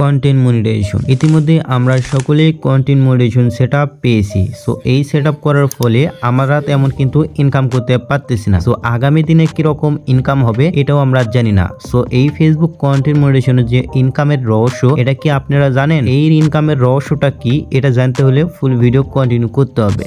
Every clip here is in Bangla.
কন্টেন্ট মনিটাইজেশন ইতিমধ্যে আমরা সকলে কন্টেন্ট মনিটাইজেশন সেট পেয়েছি। সো এই সেট করার ফলে আমরা তেমন কিন্তু ইনকাম করতে পারতেছি না। সো আগামী দিনে কীরকম ইনকাম হবে এটাও আমরা জানি না। সো এই ফেসবুক কন্টেন্ট মনিটাইজেশনের যে ইনকামের রহস্য, এটা কি আপনারা জানেন? এই ইনকামের রহস্যটা কি? এটা জানতে হলে ফুল ভিডিও কন্টিনিউ করতে হবে।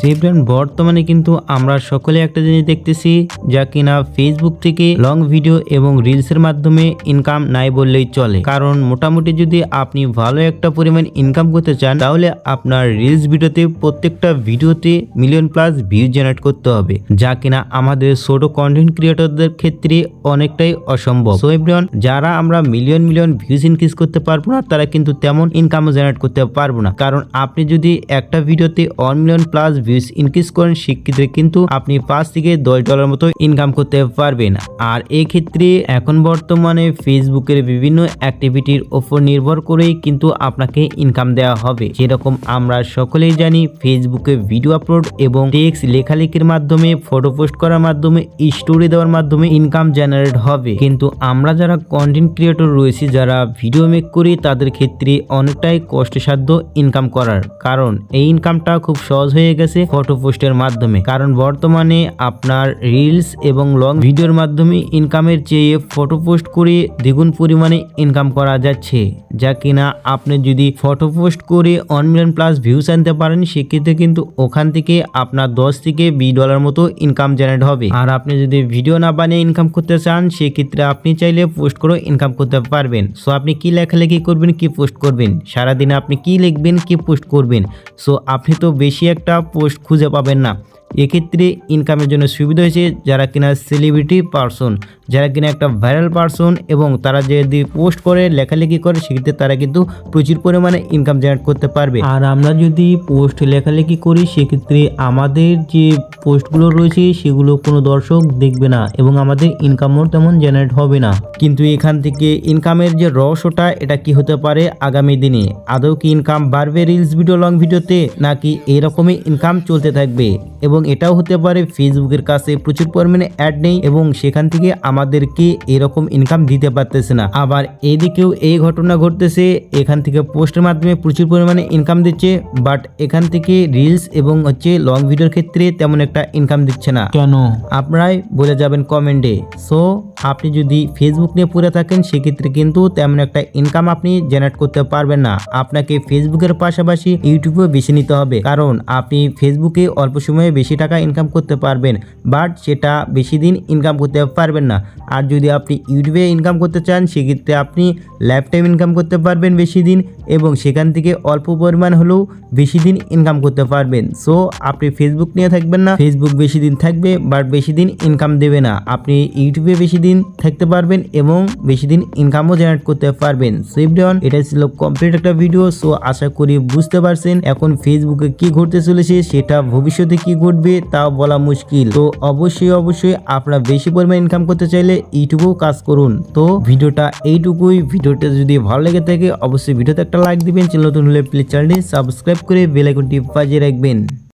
বর্তমানে কিন্তু আমরা সকলে একটা জিনিস দেখতেছি, যা কিনা ফেসবুক থেকে লং ভিডিও এবং রিলসের মাধ্যমে ইনকাম নাই বললেই চলে। কারণ মোটামুটি যদি আপনি ভালো একটা পরিমাণ ইনকাম করতে চান, তাহলে আপনার রিলস ভিডিওতে প্রত্যেকটা ভিডিওতে মিলিয়ন প্লাস ভিউ জেনারেট করতে হবে, যা কিনা আমাদের ছোট কন্টেন্ট ক্রিয়েটরদের ক্ষেত্রে অনেকটাই অসম্ভব। সো এভরিওয়ান যারা আমরা মিলিয়ন মিলিয়ন ভিউজ ইনক্রিজ করতে পারব না, তারা কিন্তু তেমন ইনকামও জেনারেট করতে পারব না। কারণ আপনি যদি একটা ভিডিওতে one million plus views increase করেন সেক্ষেত্রে কিন্তু আপনি পাঁচ থেকে দশ ডলার মতো ইনকাম করতে পারবেন আর এক্ষেত্রে এখন বর্তমানে ফেসবুকের বিভিন্ন অ্যাক্টিভিটির ওপর নির্ভর করেই কিন্তু আপনাকে ইনকাম দেওয়া হবে। যেরকম আমরা সকলেই জানি ফেসবুকে ভিডিও আপলোড এবং টেক্সট লেখালেখির মাধ্যমে ফটো পোস্ট করার মাধ্যমে স্টোরি দেওয়ার মাধ্যমে ইনকাম জেনারেট হবে। কিন্তু আমরা যারা কন্টেন্ট ক্রিয়েটর রয়েছি, যারা ভিডিও মেক করি, তাদের ক্ষেত্রে অনেকটাই কষ্টসাধ্য ইনকাম করার। কারণ এই ইনকামটা খুব সহজ হয়ে গেছে ফটো পোস্টের মাধ্যমে। কারণ বর্তমানে আপনার রিলস এবং লং ভিডিওর মাধ্যমে ইনকামের চেয়ে ফটো পোস্ট করে দ্বিগুণ পরিমাণে ইনকাম করা যাচ্ছে। যা কিনা আপনি যদি ফটো পোস্ট করে ওয়ান মিলিয়ন প্লাস ভিউস আনতে পারেন, সেক্ষেত্রে কিন্তু ওখান থেকে আপনার দশ থেকে বিশ ডলার মতো ইনকাম জেনারেট হবে। আর আপনি যদি ভিডিও না বানিয়ে ইনকাম করতে চান, সেক্ষেত্রে আপনি চাইলে পোস্ট করে ইনকাম করতে পারবেন। সো আপনি কি লেখালেখি করবেন, কি পোস্ট করবেন? সারাদিনে আপনি কি লিখবেন, কি পোস্ট করবেন? সো আপনি তো বেশি একটা পোস্ট খুঁজে পাবেন না। এক্ষেত্রে ইনকামের জন্য সুবিধা হয়েছে যারা কিনা সেলিব্রিটি পারসন যারা কিনা একটা ভাইরাল পারসন এবং তারা যদি পোস্ট করে, লেখালেখি করে, সেক্ষেত্রে তারা কিন্তু প্রচুর পরিমাণে ইনকাম জেনারেট করতে পারবে। আর আমরা যদি পোস্ট লেখালেখি করি, সেক্ষেত্রে আমাদের যে পোস্টগুলো রয়েছে, সেগুলো কোনো দর্শক দেখবে না এবং আমাদের ইনকামও তেমন জেনারেট হবে না। কিন্তু এখান থেকে ইনকামের যে রহস্যটা, এটা কি হতে পারে আগামী দিনে? আদৌ কি ইনকাম বাড়বে রিলস ভিডিও লং ভিডিওতে নাকি এরকমই ইনকাম চলতে থাকবে? এবং এটাও হতে পারে ফেসবুকের কাছে প্রচুর পরিমাণে অ্যাড নেই এবং সেখান থেকে আমাদেরকে এরকম ইনকাম দিতে পারতেছে না। আবার এদিকেও এই ঘটনা ঘটতেছে এখান থেকে পোস্টের মাধ্যমে প্রচুর পরিমাণে ইনকাম দিচ্ছে বাট এখান থেকে রিলস এবং হচ্ছে লং ভিডিওর ক্ষেত্রে তেমন একটা ইনকাম দিচ্ছে না। কেন? আপনারাই বলে যাবেন কমেন্টে সো আপনি যদি ফেসবুক নিয়ে পড়ে থাকেন সেক্ষেত্রে কিন্তু তেমন একটা ইনকাম আপনি জেনারেট করতে পারবেন না। আপনাকে ফেসবুকের পাশাপাশি ইউটিউবেও বেছে নিতে হবে। কারণ আপনি ফেসবুকে অল্প সময়ে বেশি টাকা ইনকাম করতে পারবেন বাট সেটা বেশি দিন ইনকাম করতে পারবেন না। আর যদি আপনি ইউটিউবে ইনকাম করতে চান, সেক্ষেত্রে আপনি লাইফ টাইম ইনকাম করতে পারবেন বেশি দিন, এবং সেখান থেকে অল্প পরিমাণ হলেও বেশি দিন ইনকাম করতে পারবেন। সো আপনি ফেসবুক নিয়ে থাকবেন না। ফেসবুক বেশি দিন থাকবে বাট বেশি দিন ইনকাম দেবে না। আপনি ইউটিউবে বেশি দিন থাকতে পারবেন, এবং বেশি দিন ইনকামও জেনারেট করতে পারবেন। সো এভরিওয়ান এটা ছিল কমপ্লিট একটা ভিডিও সো আশা করি বুঝতে পারছেন এখন ফেসবুকে কি ঘটতে চলেছে, সেটা ভবিষ্যতে কি ঘটবে তাও বলা মুশকিল। তো অবশ্যই অবশ্যই আপনারা বেশি পরিমাণ ইনকাম করতে চাইলে ইউটিউবেও কাজ করুন। তো ভিডিওটা এইটুকুই। ভিডিওটা যদি ভালো লেগে থাকে, অবশ্যই ভিডিওতে একটা লাইক দিবেন। চ্যানেল নতুন হলে প্লিজ চ্যানেলটি সাবস্ক্রাইব করে বেল আইকনটি বাজিয়ে রাখবেন।